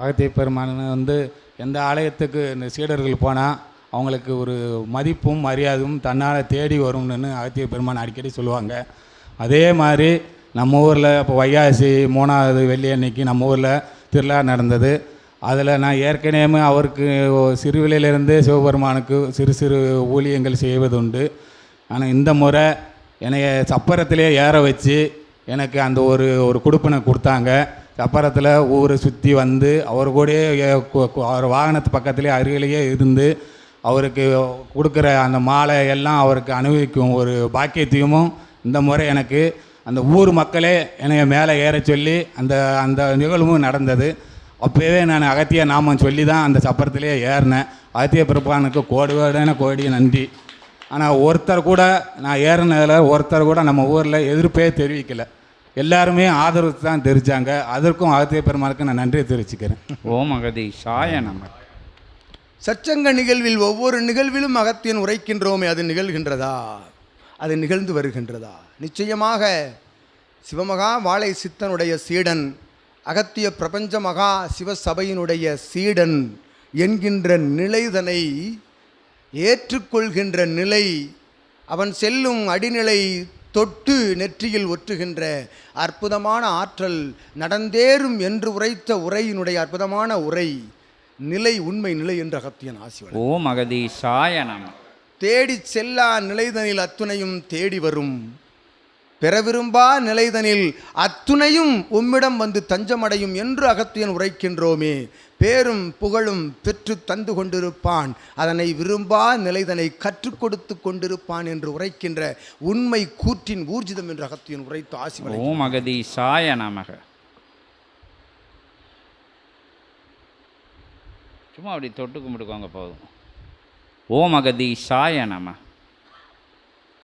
அகத்திய பெருமான் வந்து எந்த ஆலயத்துக்கு இந்த சீடர்கள் போனால் அவங்களுக்கு ஒரு மதிப்பும் மரியாதையும் தன்னால் தேடி வரும்னு அகத்திய பெருமான் அடிக்கடி சொல்லுவாங்க. அதே மாதிரி நம்ம ஊரில் இப்போ வைகாசி மூணாவது வெள்ளி அன்னைக்கு நம்ம ஊரில் திருவிழா நடந்தது. அதில் நான் ஏற்கனவே அவருக்கு சிறுவிலையிலிருந்தே சிவபெருமானுக்கு சிறு சிறு ஊழியங்கள் செய்வதுண்டு. ஆனால் இந்த முறை என்னைய சப்பரத்திலே ஏற வச்சு எனக்கு அந்த ஒரு ஒரு கொடுப்பினை கொடுத்தாங்க. சப்பரத்தில் ஊரை சுற்றி வந்து அவர் கூடயே அவர் வாகனத்து பக்கத்துலேயே அருகிலேயே இருந்து அவருக்கு கொடுக்குற அந்த மாலை எல்லாம் அவருக்கு அனுபவிக்கும் ஒரு பாக்கியத்தையும் இந்த முறை எனக்கு அந்த ஊர் மக்களே என்னைய மேலே ஏற சொல்லி அந்த அந்த நிகழ்வும் நடந்தது. அப்போவே நான் அகத்திய நாமம் சொல்லி தான் அந்த சப்பரத்திலே ஏறினேன். அகத்திய பிறப்பானுக்கு கோடி கோடான கோடி நன்றி. ஆனால் ஒருத்தர் கூட நான் ஏறினதில் ஒருத்தர் கூட நம்ம ஊரில் எதிர்ப்பே தெரிவிக்கலை. எல்லாருமே ஆதரவு தான் தெரிவித்தாங்க அதற்கும் அகத்திய பெருமானுக்கு நான் நன்றியை தெரிவிச்சுக்கிறேன். ஓம் அகதீஷாய நம. சச்சங்க நிகழ்வில் ஒவ்வொரு நிகழ்விலும் அகத்தியன் உரைக்கின்றோமே அது நிகழ்கின்றதா? அது நிகழ்ந்து வருகின்றதா? நிச்சயமாக சிவமகா வாழை சித்தனுடைய சீடன் அகத்திய பிரபஞ்ச மகா சிவசபையினுடைய சீடன் என்கின்ற நிலைதனை ஏற்றுக்கொள்கின்ற நிலை அவன் செல்லும் அடிநிலை தொட்டு நெற்றியில் ஒற்றுகின்ற அற்புதமான ஆற்றல் நடந்தேறும் என்று உரைத்த உரையினுடைய அற்புதமான உரை நிலை உண்மை நிலை என்று அகத்தியன் ஆசி வழங்கும். ஓம் அகதீஷாய நம தேடிச் செல்லா நிலைதனில் அத்துணையும் தேடி வரும் பெற விரும்பா நிலைதனில் அத்துணையும் உம்மிடம் வந்து தஞ்சமடையும் என்று அகத்தியன் உரைக்கின்றோமே. பேரும் புகழும் பெற்று தந்து கொண்டிருப்பான். அதனை விரும்பா நிலைதனை கற்றுக் கொடுத்து கொண்டிருப்பான் என்று உரைக்கின்ற உண்மை கூற்றின் ஊர்ஜிதம் என்று அகத்தியன் உரைத்து ஆசி ஓம் அகதி சாய நமக. சும்மா அப்படி தொட்டு கும்பிட்டுக்கோங்க போதும். ஓம் அகதீஷாய நம.